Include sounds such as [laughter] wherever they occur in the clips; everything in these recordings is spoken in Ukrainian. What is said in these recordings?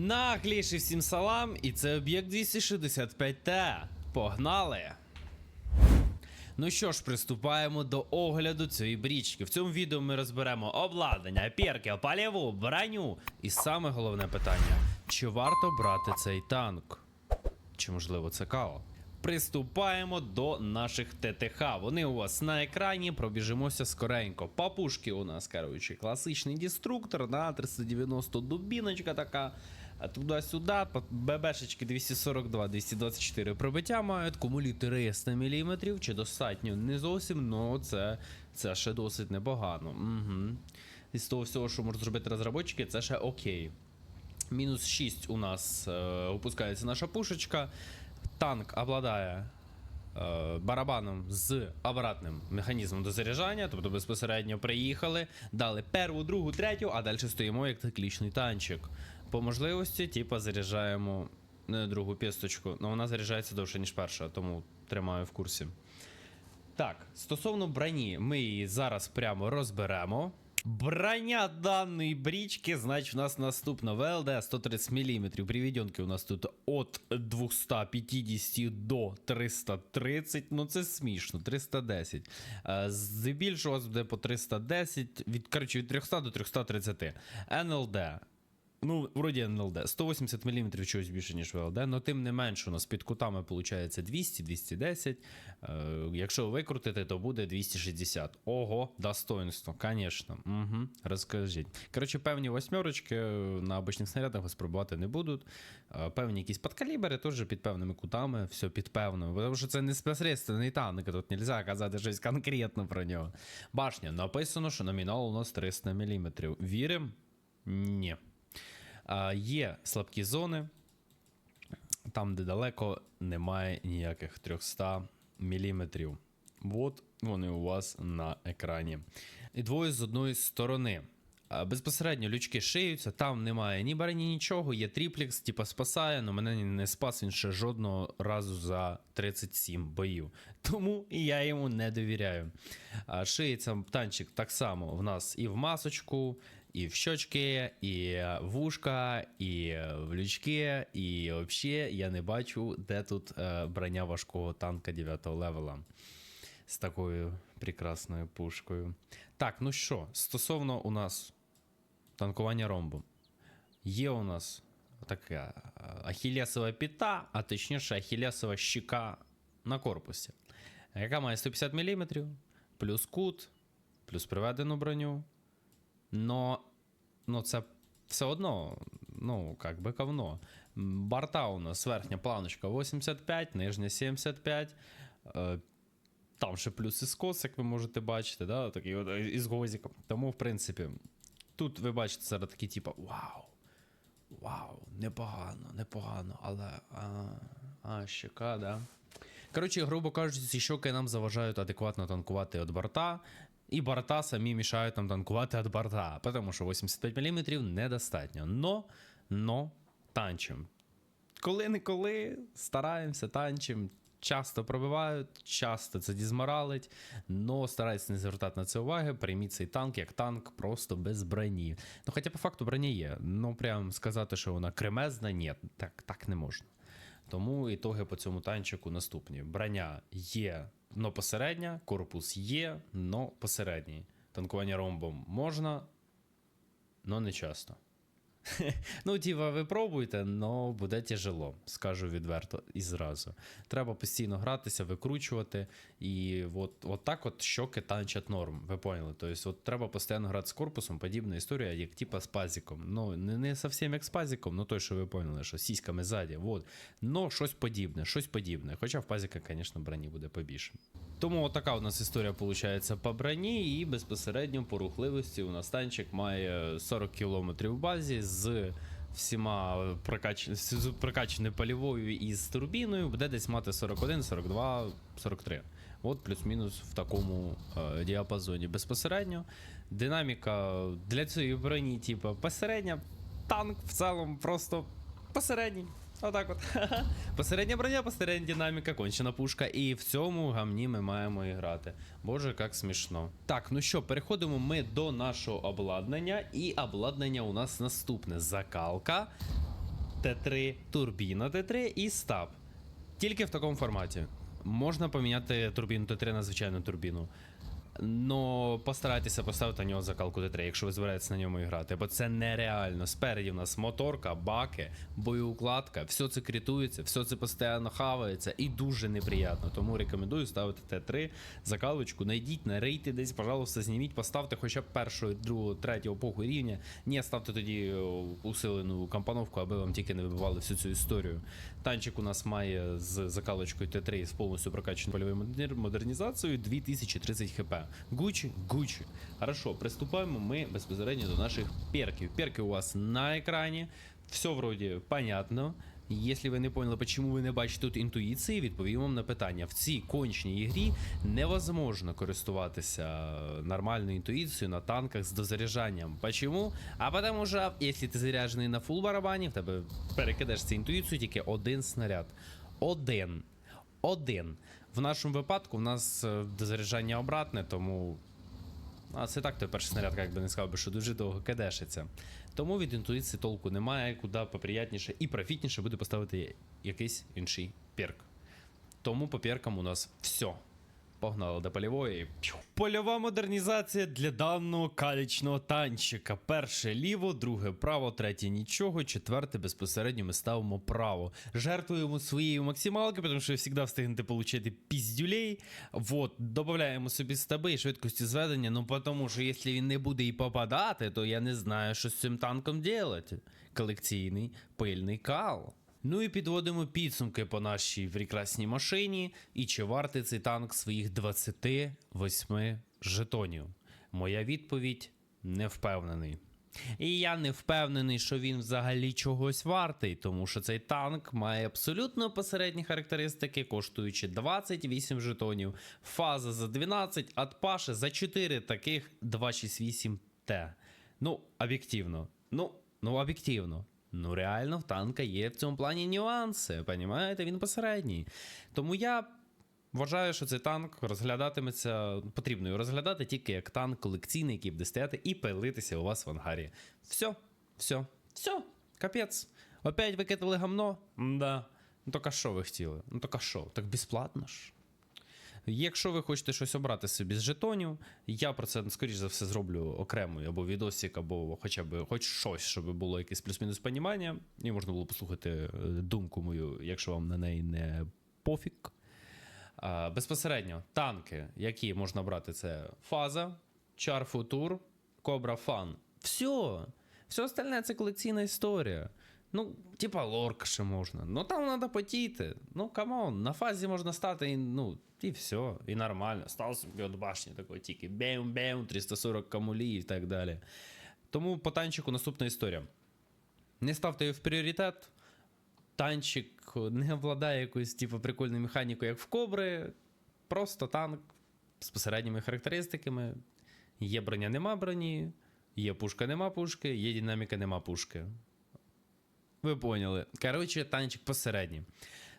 Нагліший всім салам, і це об'єкт 265Т. Погнали! Ну що ж, приступаємо до огляду цієї брічки. В цьому відео ми розберемо обладнання, перки, паліву, броню. І саме головне питання: чи варто брати цей танк? Чи можливо це као? Приступаємо до наших ТТХ. Вони у вас на екрані. Пробіжимося скоренько. Папушки у нас, коротше, класичний деструктор, да, 390 дубіночка така. Туди-сюди, ББшечки 242, 224 пробиття мають, кумулі 300 мм, чи достатньо не зовсім, але це, це ще досить непогано. Угу. Із того всього, що можуть зробити розробники, це ще окей. Мінус 6 у нас е, опускається наша пушечка. Танк обладає е, барабаном з обратним механізмом до заряджання, тобто безпосередньо приїхали, дали перву, другу, третю, а далі стоїмо як циклічний танчик. По можливості, типа, заряджаємо другу пісточку, але вона заряджається довше, ніж перша, тому тримаю в курсі. Так, стосовно броні, ми її зараз прямо розберемо. Броня даної брічки, значить, у нас наступна ВЛД 130 мм. Приведенки у нас тут от 250 до 330. Ну це смішно, 310. Е, Здебільшого буде по 310, від, коротше, від 300 до 330. НЛД. Ну, вроді НЛД. 180 мм чогось більше, ніж ВЛД, але тим не менше, у нас під кутами виходить 200-210. Е, якщо викрутити, то буде 260. Ого, достоинство, звісно. Угу, розкажіть. Коротше, певні восьмерочки на обичних снарядах вас пробувати не будуть. Е, певні якісь подкалібри теж під певними кутами, все під певною. Тому що це не спосредственний танк, тут нельзя казати щось конкретно про нього. Башня, написано, що номінал у нас 300 мм. Віримо? Ні. Є слабкі зони, там, де далеко немає ніяких 300 мм. От вони у вас на екрані. І двоє з одної сторони. Безпосередньо лючки шиються, там немає ні барані, нічого, є тріплікс, типа спасає, але мене не спас він ще жодного разу за 37 боїв. Тому я йому не довіряю. Шиється танчик так само в нас і в масочку, і в щочки, і в вушка, і в лючки, і взагалі я не бачу, де тут е, броня важкого танка 9 левела з такою прекрасною пушкою. Так, ну що, стосовно у нас танкування ромбом. Є у нас така е, ахілесова піта, а точніше ахілесова щека на корпусі, яка має 150 мм, плюс кут, плюс приведену броню. Но, но це все одно, ну, как би ковно. М, Борта у нас верхня планочка 85, нижня 75. Е, там ще плюс і скос, як ви можете бачити, да? такий от із гозиком. Тому, в принципі, тут ви бачите зараз такі, типу, вау. Вау, непогано, непогано, але. А, а щека, да. Коротше, грубо кажучи, ці щоки нам заважають адекватно танкувати від борта, і борта самі мішають нам танкувати від борта, тому що 85 мм недостатньо. Но, но, танчим. Коли-неколи стараємося, танчим. Часто пробивають, часто це дізморалить, но старайтеся не звертати на це уваги. Прийміть цей танк як танк просто без броні. Ну, хоча по факту броня є. Ну, прям сказати, що вона кремезна, ні, так, так не можна. Тому ітоги по цьому танчику наступні: броня є, но посередня, корпус є, но посередній. Танкування ромбом можна, но не часто. [laughs] Ну, тіва, ви пробуйте, але буде тяжело, скажу відверто і зразу. Треба постійно гратися, викручувати. І от, от так от щоки танчать норм. Ви поняли? Тобто, от треба постійно грати з корпусом, подібна історія, як типа з пазиком. Ну, не, не зовсім як з пазиком, ну той, що ви поняли, що сіськами ззаді. Вот. Но щось подібне, щось подібне. Хоча в пазика, звісно, броні буде побільше. Тому отака у нас історія виходить по броні, і безпосередньо по рухливості у нас танчик має 40 км в базі з всіма прокач... з прокачаною палівою і з турбіною, буде десь мати 41, 42, 43. От плюс-мінус в такому е, діапазоні. Безпосередньо динаміка для цієї броні, типу, посередня. Танк в цілому просто посередній. Отак от. [laughs] Посередня броня, посередня динаміка, кончена пушка. І в цьому гамні ми маємо і грати. Боже, як смішно. Так, ну що, переходимо ми до нашого обладнання. І обладнання у нас наступне: закалка. Т3, турбіна Т3 і стаб. Тільки в такому форматі. Можна поміняти турбіну Т3 на звичайну турбіну. Но постарайтеся поставити на нього закалку Т3, якщо ви збираєтесь на ньому грати, бо це нереально. Спереді в нас моторка, баки, боєукладка, все це крітується, все це постійно хавається і дуже неприємно. Тому рекомендую ставити Т3, закалочку, найдіть, нарийте десь, пожалуйста, зніміть, поставте хоча б першого, другого, третього похуй рівня. Ні, ставте тоді усилену компоновку, аби вам тільки не вибивали всю цю історію. Танчик у нас має з закалочкою Т3 з повністю прокачаною польовою модер- модернізацією 2030 хп. Гучі, Гучі. Хорошо, приступаємо ми безпосередньо до наших перків. Перки у вас на екрані. Все вроді понятно. Якщо ви не поняли, чому ви не бачите тут інтуїції, відповім вам на питання. В цій кончній ігрі невозможно користуватися нормальною інтуїцією на танках з дозаряджанням. Почему? А потому що, якщо ти заряджений на фул барабані, в тебе перекидаєш інтуїцію тільки один снаряд. Один. Один. В нашому випадку в нас е, дозаряджання обратне, тому. А це так, той перший снаряд, як би не сказав би, що дуже довго кедешиться. Тому від інтуїції толку немає, куди поприятніше і профітніше буде поставити якийсь інший перк. Тому по перкам у нас все. Погнали до польової. Польова модернізація для даного калічного танчика. Перше ліво, друге право, третє нічого, четверте безпосередньо ми ставимо право. Жертвуємо своєю максималкою, тому що ви завжди встигнете отримати піздюлей. Вот, додаємо собі стаби і швидкості зведення, ну тому що якщо він не буде і попадати, то я не знаю, що з цим танком робити. Колекційний пильний кал. Ну і підводимо підсумки по нашій прекрасній машині. І чи вартий цей танк своїх 28 жетонів? Моя відповідь не впевнений. І я не впевнений, що він взагалі чогось вартий, тому що цей танк має абсолютно посередні характеристики, коштуючи 28 жетонів, фаза за 12, а за 4 таких 268Т. Ну, об'єктивно. Ну, ну, об'єктивно. Ну, реально, в танка є в цьому плані нюанси. Понімаєте, він посередній. Тому я вважаю, що цей танк розглядатиметься, потрібно його розглядати тільки як танк колекційний, який буде стояти і пилитися у вас в ангарі. Все, все, все, капець. Опять викидали гамно? Да. Ну а що ви хотіли? Ну а що? Так безплатно ж. Якщо ви хочете щось обрати собі з жетонів, я про це скоріш за все зроблю окремий або відосик, або хоча б хоч щось, щоб було якесь плюс-мінус понімання, і можна було послухати е, думку мою, якщо вам на неї не пофіг. А, безпосередньо танки, які можна брати, це фаза, Чар Футур, Кобра Фан. Все. Все остальне це колекційна історія. Ну, типа лорка ще можна. Ну там треба потіти. Ну, камон, на фазі можна стати і, ну, і все, і нормально. Став собі от башні такої тільки бем-бем, 340 камулі і так далі. Тому по танчику наступна історія. Не ставте його в пріоритет. Танчик не обладає якоюсь типу, прикольною механікою, як в Кобри. Просто танк з посередніми характеристиками. Є броня, нема броні, є пушка, нема пушки, є динаміка, нема пушки. Ви поняли. Коротше, танчик посередній.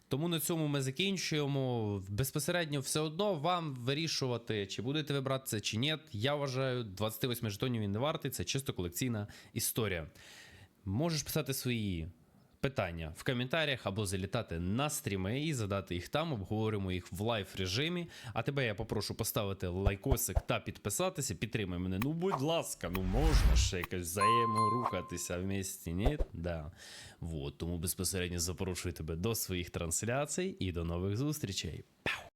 Тому на цьому ми закінчуємо. Безпосередньо все одно вам вирішувати, чи будете ви брати це, чи ні. Я вважаю, 28 жетонів він не вартий, це чисто колекційна історія. Можеш писати свої питання в коментарях або залітати на стріми і задати їх там, обговоримо їх в лайв режимі. А тебе я попрошу поставити лайкосик та підписатися. Підтримай мене. Ну, будь ласка, ну можна ще якось взаєморухатися в місті, ні? Да. Вот, тому безпосередньо запрошую тебе до своїх трансляцій і до нових зустрічей. Пау!